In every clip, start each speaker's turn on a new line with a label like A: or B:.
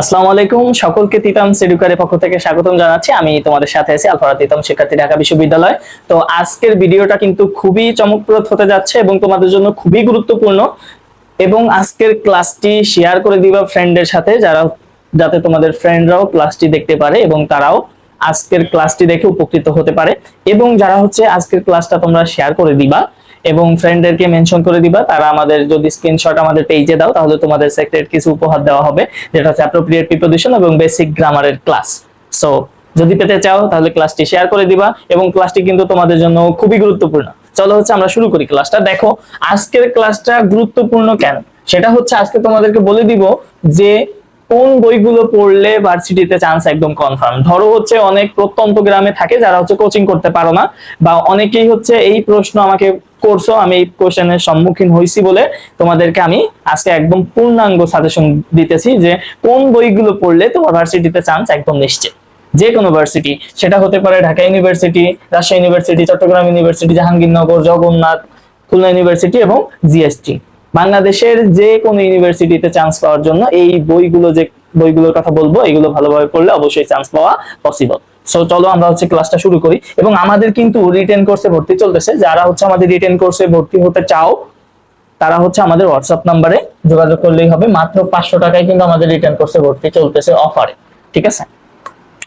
A: আসসালামু আলাইকুম। সকলকে তিতাম সেডুকারের পক্ষ থেকে স্বাগতম জানাচ্ছি। আমি তোমাদের সাথে আছি আলফারা তিতাম, শিক্ষার্থী ঢাকা বিশ্ববিদ্যালয়। তো আজকের ভিডিওটা কিন্তু খুবই চমকপ্রদ হতে যাচ্ছে এবং তোমাদের জন্য খুবই গুরুত্বপূর্ণ। এবং আজকের ক্লাসটি শেয়ার করে দিবা ফ্রেন্ডের সাথে, যারা, যাতে তোমাদের ফ্রেন্ডরাও ক্লাসটি দেখতে পারে এবং তারাও আজকের ক্লাসটি দেখে উপকৃত হতে পারে। এবং যারা হচ্ছে আজকের ক্লাসটা তোমরা শেয়ার করে দিবা এবং ফ্রেন্ডদেরকে মেনশন করে দিবা। তারা আমাদের যদি স্ক্রিনশট আমাদের পেজে দাও, তাহলে তোমাদের সেক্রেট কিছু উপহার দেওয়া হবে, যেটা হচ্ছে অ্যাপ্রোপ্রিয়েট প্রিপোজিশন এবং বেসিক গ্রামারের ক্লাস সো যদি পেতে চাও, তাহলে ক্লাসটি শেয়ার করে দিবা এবং ক্লাসটি কিন্তু তোমাদের জন্য খুবই গুরুত্বপূর্ণ। চলো হচ্ছে আমরা শুরু করি ক্লাসটা দেখো, আজকের ক্লাসটা গুরুত্বপূর্ণ কেন? সেটা হচ্ছে আজকে তোমাদেরকে বলে দিব যে কোন বইগুলো পড়লে ভার্সিটিতে চান্স একদম কনফার্ম ধরো হচ্ছে অনেক প্রত্যন্ত গ্রামে থাকে যারা হচ্ছে কোচিং করতে পারো না, বা অনেকেই হচ্ছে এই প্রশ্ন আমাকে করছ, আমি এই কোশ্চেনের সম্মুখীন হয়েছি বলে তোমাদেরকে আমি আজকে একদম পূর্ণাঙ্গ সাজেশন দিতেছি যে কোন বইগুলো পড়লে তোমার ভার্সিটিতে চান্স একদম নিশ্চিত। যে কোনো ভার্সিটি সেটা হতে পারে Dhaka university Rajshahi university Chattogram university Jahangirnagar, Jagannath, Khulna university এবং জিএসটি বাংলাদেশের যে কোনো ইউনিভার্সিটিতে চান্স পাওয়ার জন্য এই বইগুলো যে বইগুলোর কথা বলব, এগুলো ভালোভাবে পড়লে অবশ্যই চান্স পাওয়া পসিবল সো চলো আমরা হচ্ছে ক্লাসটা শুরু করি। এবং আমাদের কিন্তু রিটেন কোর্সে ভর্তি চলতেছে। যারা হচ্ছে আমাদের রিটেন কোর্সে ভর্তি হতে চাও, তারা হচ্ছে আমাদের হোয়াটসঅ্যাপ নাম্বারে যোগাযোগ করলেই হবে। মাত্র পাঁচশো টাকায় কিন্তু আমাদের রিটার্ন কোর্সে ভর্তি চলতেছে অফারে ঠিক আছে?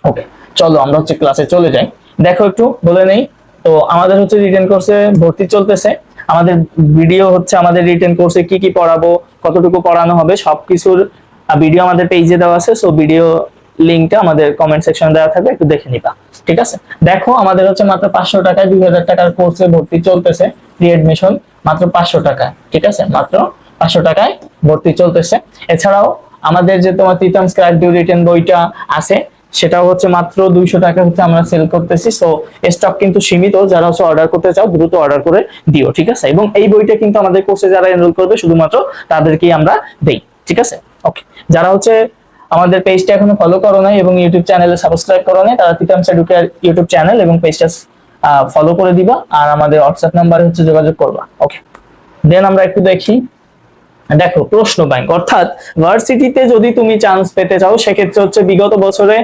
A: ওকে চলো আমরা হচ্ছে ক্লাসে চলে যাই। দেখো একটু, বলে নেই। তো আমাদের হচ্ছে রিটেন কোর্সে ভর্তি চলতেছে। আমাদের ভিডিও হচ্ছে আমাদের রিটেন কোর্সে কি কি পড়াবো, কতটুকু পড়ানো হবে, সবকিছুর ভিডিও আমাদের পেজে দেওয়া আছে সো ভিডিও লিঙ্কটা আমাদের কমেন্ট সেকশনে দেওয়া থাকবে, একটু দেখে নিবা, ঠিক আছে? দেখো, আমাদের হচ্ছে মাত্র পাঁচশো টাকায় দুই হাজার টাকার কোর্সে ভর্তি চলতেছে রিএডমিশন মাত্র পাঁচশো টাকা ঠিক আছে? মাত্র পাঁচশো টাকায় ভর্তি চলতেছে। এছাড়াও আমাদের যে তোমার তিতাম স্ক্র্যাচ ডিউ রিটেন বইটা আছে সেটাও হচ্ছে মাত্র দুইশো টাকা হচ্ছে আমরা সেল করতেছি। সো স্টক কিন্তু সীমিত, যারা হচ্ছে অর্ডার করতে চাও, দ্রুত অর্ডার করে দিও, ঠিক আছে? এবং এই বইটা কিন্তু আমাদের কোর্সে যারা এনরোল করবে, শুধুমাত্র তাদেরকেই আমরা দেই, ঠিক আছে? ওকে যারা হচ্ছে আমাদের পেজটা এখনও ফলো করো নাই এবং ইউটিউব চ্যানেলে সাবস্ক্রাইব করো নাই, তারা তিতাম সেডুকের ইউটিউব চ্যানেল এবং পেজটা ফলো করে দিবা, আর আমাদের হোয়াটসঅ্যাপ নাম্বারে হচ্ছে যোগাযোগ করবা। ওকে দেন আমরা একটু দেখি দেখো, প্রশ্ন ব্যাংক অর্থাৎ ভার্সিটিতে যদি তুমি চান্স পেতে চাও, সেক্ষেত্রে হচ্ছে বিগত বছরে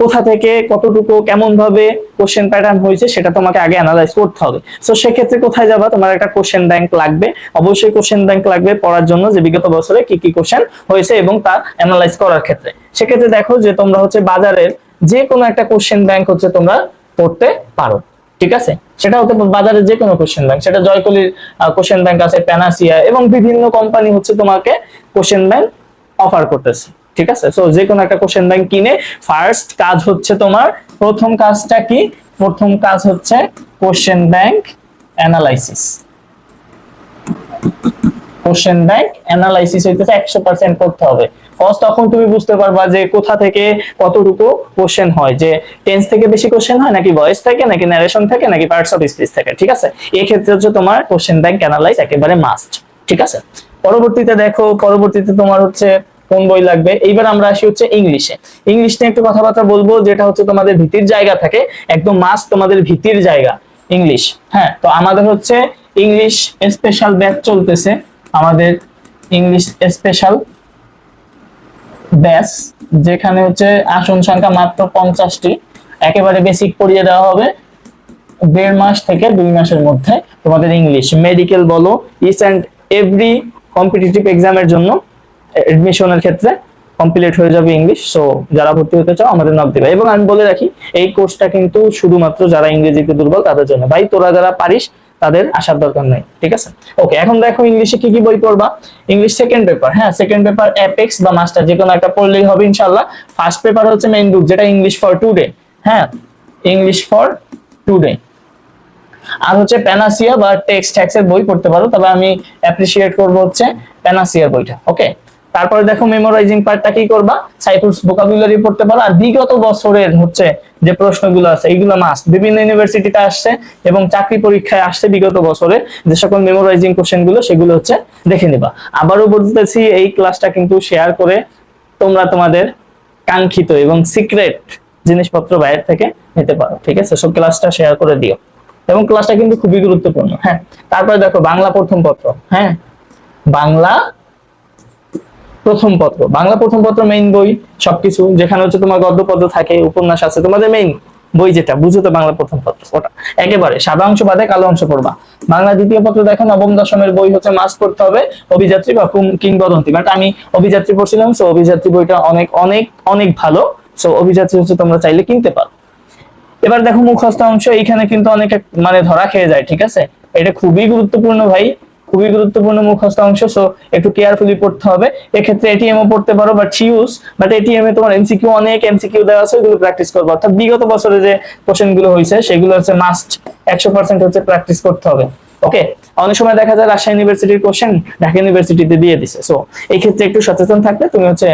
A: কোথা থেকে কতটুকু কেমন ভাবে কোশ্চেন প্যাটার্ন হয়েছে সেটা তোমাকে আগে অ্যানালাইজ করতে হবে। সো সেক্ষেত্রে কোথায় যাবা? তোমার একটা কোশ্চেন ব্যাংক লাগবে। অবশ্যই কোশ্চেন ব্যাংক লাগবে পড়ার জন্য যে বিগত বছরে কি কি কোশ্চেন হয়েছে এবং তা অ্যানালাইজ করার ক্ষেত্রে। সেক্ষেত্রে দেখো যে তোমরা হচ্ছে বাজারের যে কোনো একটা কোশ্চেন ব্যাংক হচ্ছে তোমরা পড়তে পারো। ঠিক আছে? সেটা হতে বাজারে যে কোনো কোশ্চেন ব্যাংক সেটা জয়কলির কোশ্চেন ব্যাংক আছে প্যানাসিয়া এবং বিভিন্ন কোম্পানি হচ্ছে তোমাকে কোশ্চেন ব্যাংক অফার করতেছে। ঠিক আছে? সো যে কোনো একটা কোশ্চেন ব্যাংক কিনে ফার্স্ট কাজ হচ্ছে তোমার, প্রথম কাজটা কি? প্রথম কাজ হচ্ছে question bank analysis question bank analysis হইতেছে একশো পার্সেন্ট করতে হবে। কজ তখন তুমি বুঝতে পারবা যে কোথা থেকে কতটুকু কোশ্চেন হয়, যে টেন্স থেকে বেশি কোশ্চেন হয় নাকি ভয়েস থেকে, নাকি ন্যারেশন থেকে, নাকি পার্টস অফ স্পিচ থেকে, ঠিক আছে? এই ক্ষেত্রে হচ্ছে তোমার কোশ্চেন ব্যাংক অ্যানালাইজ একেবারে মাস্ট ঠিক আছে? পরবর্তীতে দেখো, পরবর্তীতে তোমার হচ্ছে কোন বই লাগবে? এইবার আমরা আসি হচ্ছে ইংলিশে ইংলিশ নিয়ে একটু কথাবার্তা বলব, যেটা হচ্ছে তোমাদের ভীতির জায়গা থাকে, একদম মাস্ট তোমাদের ভীতির জায়গা ইংলিশ হ্যাঁ? তো আমাদের হচ্ছে ইংলিশ স্পেশাল ব্যাচ চলতেছে, আমাদের ইংলিশ স্পেশাল ব্যাচ যেখানে হচ্ছে আসন সংখ্যা মাত্র পঞ্চাশটি। একেবারে বেসিক পড়িয়ে দেওয়া হবে দেড় মাস থেকে দুই মাসের মধ্যে তোমাদের ইংলিশ মেডিকেল বলো ইচ অ্যান্ড এভরি কম্পিটিটিভ এক্সামের জন্য এডমিশনের ক্ষেত্রে কমপ্লিট হয়ে যাবে ইংলিশ সো যারা ভর্তি হতে চাও, আমাদের নক দেবে। এবং আমি বলে রাখি, এই কোর্সটা কিন্তু শুধুমাত্র যারা ইংরেজিতে দুর্বল, তাদের জন্য। ভাই, তোরা যারা পারিস তাদের আসার দরকার নেই, ঠিক আছে? ওকে এখন দেখো ইংলিশে কি কি বই পড়বা? ইংলিশ সেকেন্ড পেপার হ্যাঁ সেকেন্ড পেপার অ্যাপেক্স বা মাস্টার যে কোনো একটা পড়লেই হবে ইনশাল্লাহ ফার্স্ট পেপার হচ্ছে মেইন বুক যেটা ইংলিশ ফর টুডে হ্যাঁ? ইংলিশ ফর টুডে আর হচ্ছে প্যানাসিয়া বা টেক্সট ট্যাক্সের বই পড়তে পারো, তবে আমি অ্যাপ্রিসিয়েট করব হচ্ছে প্যানাসিয়ার বইটা ওকে তারপরে দেখো মেমোরাইজিং পার্টটা কি করবা? সাইফুলস ভোকাবুলারি পড়তে পারো। আর বিগত বছরের হচ্ছে যে প্রশ্নগুলো আছে এইগুলো মাস্ট বিভিন্ন ইউনিভার্সিটিতে আসছে এবং চাকরি পরীক্ষায় আসছে বিগত বছরে যে সকল মেমোরাইজিং কোশ্চেনগুলো সেগুলো হচ্ছে দেখে নিবা। আবারও বলতেছি, এই ক্লাসটা কিন্তু শেয়ার করে তোমরা তোমাদের কাঙ্ক্ষিত এবং সিক্রেট জিনিসপত্র বাইরে থেকে নিতে পারো। ঠিক আছে? সব ক্লাসটা শেয়ার করে দিও। এবং ক্লাসটা কিন্তু খুবই গুরুত্বপূর্ণ। হ্যাঁ তারপরে দেখো বাংলা প্রথম পত্র। হ্যাঁ বাংলা প্রথম পত্র। বাংলা প্রথম পত্র মেইন বই, সবকিছু। যেখানে হচ্ছে তোমার গদ্য পদ্য থাকে, উপন্যাস আছে, তোমাদের মেইন বই যেটা, বুঝো তো বাংলা প্রথম পত্র, ওটা। একেবারে, সাদা অংশ বাদে কালো অংশ পড়বা। বাংলা দ্বিতীয় পত্র দেখো, নবম দশমের বই হচ্ছে মাস পড়তে হবে, অভিযাত্রী বা কিংবদন্তি। বাট আমি অভিযাত্রী পড়ছিলাম সো অভিযাত্রী বইটা অনেক অনেক অনেক ভালো। সো অভিযাত্রী হচ্ছে তোমরা চাইলে কিনতে পারো। এবার দেখো মুখস্থ অংশ, এইখানে কিন্তু অনেক মানে ধরা খেয়ে যায়, ঠিক আছে? এটা খুবই গুরুত্বপূর্ণ ভাই। খুবই গুরুত্বপূর্ণ মুখস্থ অংশ সো একটু কেয়ারফুলি পড়তে হবে। এক্ষেত্রে এটিএম ও পড়তে পারো বাট ইউজ বাট এটিএম এ তোমার এমসিকিউ অনেক এমসিকিউ দেওয়া আছে ওগুলো প্র্যাকটিস করব। অর্থাৎ বিগত বছরে যে কোশ্চেনগুলো হয়েছে সেগুলো হচ্ছে মাস্ট একশো পার্সেন্ট হচ্ছে প্র্যাকটিস করতে হবে। ওকে অনেক সময় দেখা যায় রাজশাহী ইউনিভার্সিটির কোশ্চেন ঢাকা ইউনিভার্সিটিতে দিয়ে দিছে। সো এই ক্ষেত্রে একটু সচেতন থাকলে তুমি হচ্ছে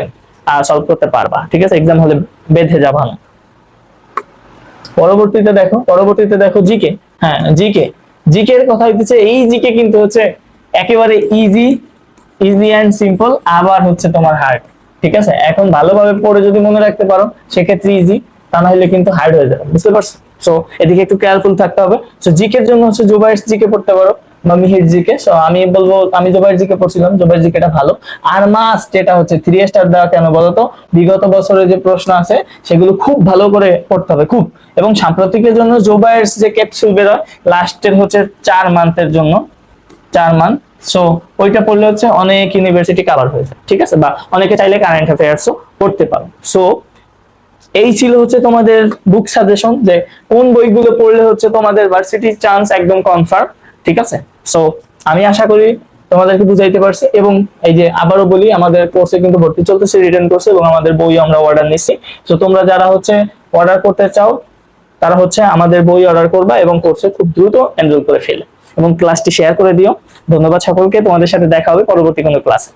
A: সলভ করতে পারবা। ঠিক আছে? এক্সাম হলে বেঁধে যাবা না। পরবর্তীতে দেখো পরবর্তীতে দেখো জিকে হ্যাঁ জিকে জিকে এর কথা হইতেছে, এই জিকে কিন্তু হচ্ছে একেবারে ইজি ইজি অ্যান্ড সিম্পল আবার হচ্ছে তোমার হার্ড ঠিক আছে? এখন ভালোভাবে পড়ে যদি মনে রাখতে পারো, সেক্ষেত্রে ইজি তা না হলে কিন্তু হার্ড হয়ে যাবে, বুঝতে পারছ? সো এদিকে একটু কেয়ারফুল থাকতে হবে। সো জিকের জন্য হচ্ছে জুবাইর জিকে পড়তে পারো, বা মিহির জিকে সো আমি বলব, আমি জুবাইর জিকে পড়ছিলাম জুবাইর জিকেটা ভালো। আর মাস্ট যেটা হচ্ছে থ্রি স্টার দেওয়া কেন বলতো বিগত বছরের যে প্রশ্ন আছে, সেগুলো খুব ভালো করে পড়তে হবে, খুব। এবং সাম্প্রতিকের জন্য জোবাইয়ের যে ক্যাপসুল বেরোয় লাস্টের হচ্ছে চার মান্থের জন্য। চার মান সো ওইটা পড়লে হচ্ছে অনেক ইউনিভার্সিটি কাভার হয়ে যায়, ঠিক আছে? বা অনেকে চাইলে কারেন্ট অ্যাফেয়ার্সও পড়তে পারো। সো এই ছিল হচ্ছে তোমাদের বুক সাজেশন যে কোন বইগুলো পড়লে হচ্ছে তোমাদের ভার্সিটির চান্স একদম কনফার্ম ঠিক আছে? সো আমি আশা করি তোমাদেরকে বুঝাইতে পারছি এবং এই যে আবারও বলি, আমাদের কোর্সে কিন্তু ভর্তি চলতেছে রিটার্ন কোর্সে এবং আমাদের বই আমরা অর্ডার নিচ্ছি। তো তোমরা যারা হচ্ছে অর্ডার করতে চাও, তারা হচ্ছে আমাদের বই অর্ডার করবা এবং কোর্সে খুব দ্রুত এনরোল করে ফেলে। এবং ক্লাসটি শেয়ার করে দিও। ধন্যবাদ সকলকে তোমাদের সাথে দেখা হবে পরবর্তী কোনো ক্লাসে